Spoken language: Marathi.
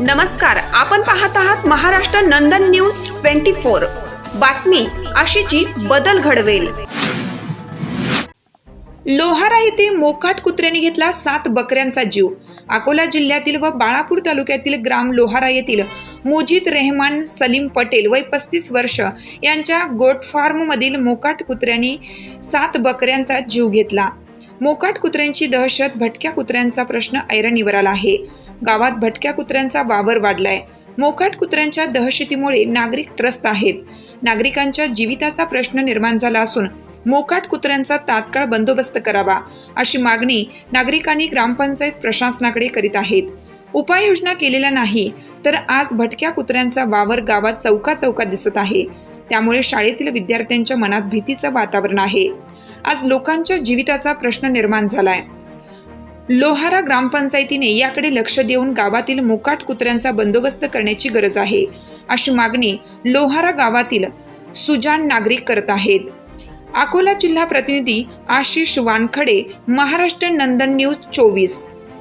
नमस्कार आपण पाहत आहात Maharashtra Nandan news twenty four. बातमी अशीची बदल घडवेल. लोहारा येथे मोकाट कुत्र्याने घेतला सात बकऱ्यांचा जीव. अकोला जिल्ह्यातील व बाळापूर तालुक्यातील ग्राम लोहारा येथील मुजीद रेहमान सलीम पटेल वय पस्तीस वर्ष यांच्या गोट फार्ममधील मोकाट कुत्र्यांनी सात बकऱ्यांचा जीव घेतला. मोकाट कुत्र्यांची दहशत भटक्या कुत्र्यांचा प्रश्न ऐरणीवर आला आहे. गावात भटक्या कुत्र्यांचा वावर वाढलाय. मोकाट कुत्र्यांच्या दहशतीमुळे नागरिक त्रस्त आहेत. नागरिकांच्या जीविताचा प्रश्न निर्माण झाला असून मोकाट कुत्र्यांचा तात्काळ बंदोबस्त करावा अशी मागणी नागरिकांनी ग्रामपंचायत प्रशासनाकडे करीत आहेत. उपाययोजना केलेल्या नाही तर आज भटक्या कुत्र्यांचा वावर गावात चौका चौकात दिसत आहे. त्यामुळे शाळेतील विद्यार्थ्यांच्या मनात भीतीचं वातावरण आहे. आज लोकांच्या जीविताचा प्रश्न निर्माण झालाय. लोहारा ग्रामपंचायतीने याकडे लक्ष देऊन गावातील मोकाट कुत्र्यांचा बंदोबस्त करण्याची गरज आहे. अशी मागणी लोहारा गावातील सुजान नागरिक करत आहेत. अकोला जिल्हा प्रतिनिधी आशिष वानखडे महाराष्ट्र नंदन न्यूज चोवीस.